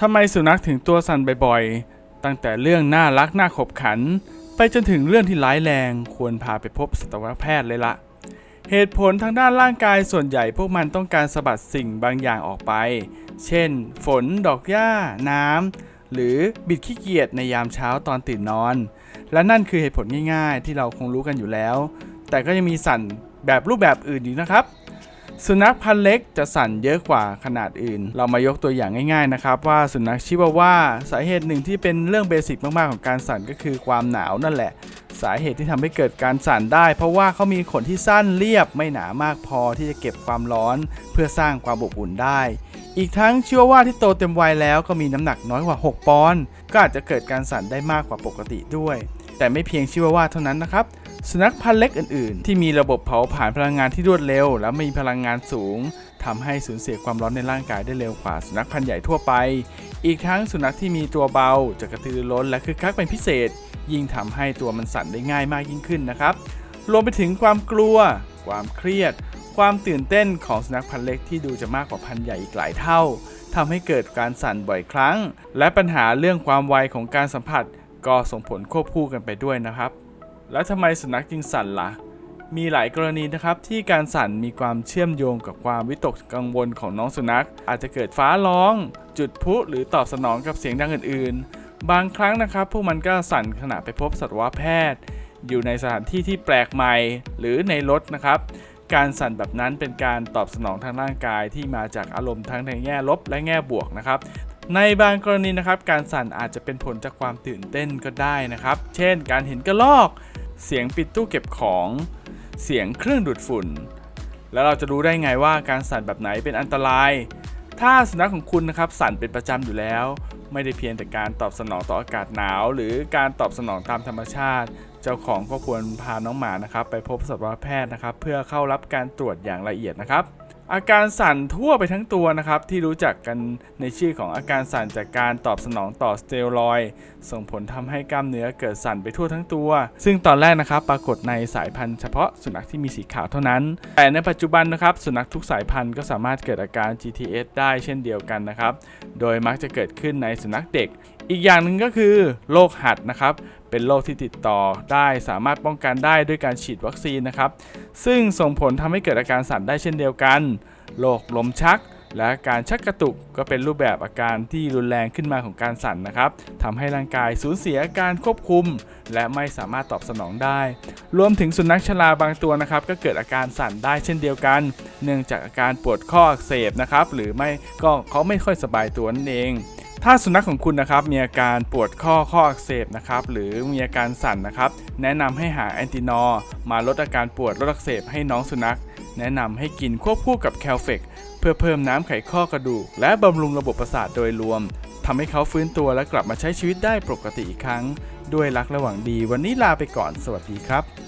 ทำไมสุนัขถึงตัวสั่นบ่อยๆ ตั้งแต่เรื่องน่ารักน่าขบขัน ไปจนถึงเรื่องที่ร้ายแรงควรพาไปพบสัตวแพทย์เลยละ เหตุผลทางด้านร่างกายส่วนใหญ่พวกมันต้องการสะบัดสิ่งบางอย่างออกไป เช่น ฝน ดอกหญ้า น้ำ หรือบิดขี้เกียจในยามเช้าตอนตื่นนอน และนั่นคือเหตุผลง่ายๆ ที่เราคงรู้กันอยู่แล้ว แต่ก็ยังมีสั่นแบบรูปแบบอื่นอีกนะครับ สุนัขพันธุ์เล็กจะสั่นเยอะกว่าขนาดอื่น เรามายกตัวอย่างง่ายๆนะครับว่าสุนัขชิวาว่าสาเหตุหนึ่งที่เป็นเรื่องเบสิกมากๆของการสั่นก็คือความหนาวนั่นแหละ สาเหตุที่ทำให้เกิดการสั่นได้ เพราะว่าเขามีขนที่สั้นเรียบไม่หนามากพอที่จะเก็บความร้อน เพื่อสร้างความอบอุ่นได้ อีกทั้งชิวาว่าที่โตเต็มวัยแล้วก็มีน้ำหนักน้อยกว่า 6 ปอนด์ก็อาจจะเกิดการสั่นได้มากกว่าปกติด้วย แต่ไม่เพียงชิวาว่าเท่านั้นนะครับ สุนัขพันธุ์เล็กอื่นๆ ที่มีระบบเผาผลาญพลังงานที่รวดเร็ว และมีพลังงานสูงทำให้สูญเสียความร้อนในร่างกายได้เร็วกว่าสุนัขพันธุ์ใหญ่ทั่วไป อีกทั้งสุนัขที่มีตัวเบาจะกระตือรือร้นและคึกคักเป็นพิเศษ ยิ่งทำให้ตัวมันสั่นได้ง่ายมากยิ่งขึ้นนะครับ รวมไปถึงความกลัว ความเครียด ความตื่นเต้นของสุนัขพันธุ์เล็กที่ดูจะมากกว่าพันธุ์ใหญ่อีกหลายเท่าทำให้เกิดการสั่นบ่อยครั้ง และปัญหาเรื่องความไวของการสัมผัส ก็ส่งผลควบคู่กันไปด้วยนะครับ แล้วทำไมสุนัขจึงสั่นล่ะ มีหลายกรณีนะครับที่การสั่นมีความเชื่อมโยงกับความวิตกกังวลของน้องสุนัข อาจจะเกิดฟ้าร้อง จุดพุหรือตอบสนองกับเสียงดังอื่น ๆ บางครั้งนะครับพวกมันก็สั่นขณะไปพบสัตวแพทย์ อยู่ในสถานที่ที่แปลกใหม่หรือในรถนะครับการสั่นแบบนั้นเป็นการตอบสนองทางร่างกายที่มาจากอารมณ์ทั้งในแง่ลบและแง่บวกนะครับ ในบางกรณีนะครับ การสั่นอาจจะเป็นผลจากความตื่นเต้นก็ได้นะครับ เช่น การเห็นกระรอก เสียงปิดตู้เก็บของ เสียงเครื่องดูดฝุ่น แล้วเราจะรู้ได้ไงว่าการสั่นแบบไหนเป็นอันตราย ถ้าสุนัขของคุณนะครับสั่นเป็นประจำอยู่แล้ว ไม่ได้เพียงแต่การตอบสนองต่ออากาศหนาว หรือการตอบสนองตามธรรมชาติ เจ้าของก็ควรพาน้องหมานะครับ ไปพบสัตวแพทย์นะครับ เพื่อเข้ารับการตรวจอย่างละเอียดนะครับ อาการสั่นทั่วไปทั้งตัวนะครับ ที่รู้จักกันในชื่อของอาการสั่นจากการตอบสนองต่อสเตียรอยส่งผลทำให้กล้ามเนื้อเกิดสั่นไปทั่วทั้งตัว ซึ่งตอนแรกนะครับปรากฏในสายพันธุ์เฉพาะสุนัขที่มีสีขาวเท่านั้น แต่ในปัจจุบันนะครับสุนัขทุกสายพันธุ์ก็สามารถเกิดอาการ GTS ได้เช่นเดียวกันนะครับ โดยมักจะเกิดขึ้นในสุนัขเด็กอีกอย่างหนึ่งก็คือโรคหัดนะครับ เป็นโรคที่ติดต่อได้สามารถป้องกันได้ด้วยการฉีดวัคซีนนะครับ ซึ่งส่งผลทำให้เกิดอาการสั่นได้เช่นเดียวกันโรคลมชัก และการชักกระตุกก็เป็นรูปแบบอาการที่รุนแรงขึ้นมาของการสั่นนะครับทำให้ร่างกายสูญเสียการควบคุม และไม่สามารถตอบสนองได้ รวมถึงสุนัขชราบางตัวนะครับ ก็เกิดอาการสั่นได้เช่นเดียวกัน เนื่องจากอาการปวดข้ออักเสบนะครับหรือไม่ก็เขาไม่ค่อยสบายตัวนั่นเอง ถ้าสุนัขของคุณนะครับมีอาการปวดข้อข้ออักเสบนะครับหรือมีอาการสั่นนะครับแนะนำให้หาแอนตินอร์มาลดอาการปวดลดอักเสบให้น้องสุนัข แนะนำให้กินควบคู่กับแคลเฟกเพื่อเพิ่มน้ำไขข้อกระดูก และบำรุงระบบประสาทโดยรวมทำให้เขาฟื้นตัวและกลับมาใช้ชีวิตได้ปกติอีกครั้ง ด้วยรักและหวังดี วันนี้ลาไปก่อนสวัสดีครับ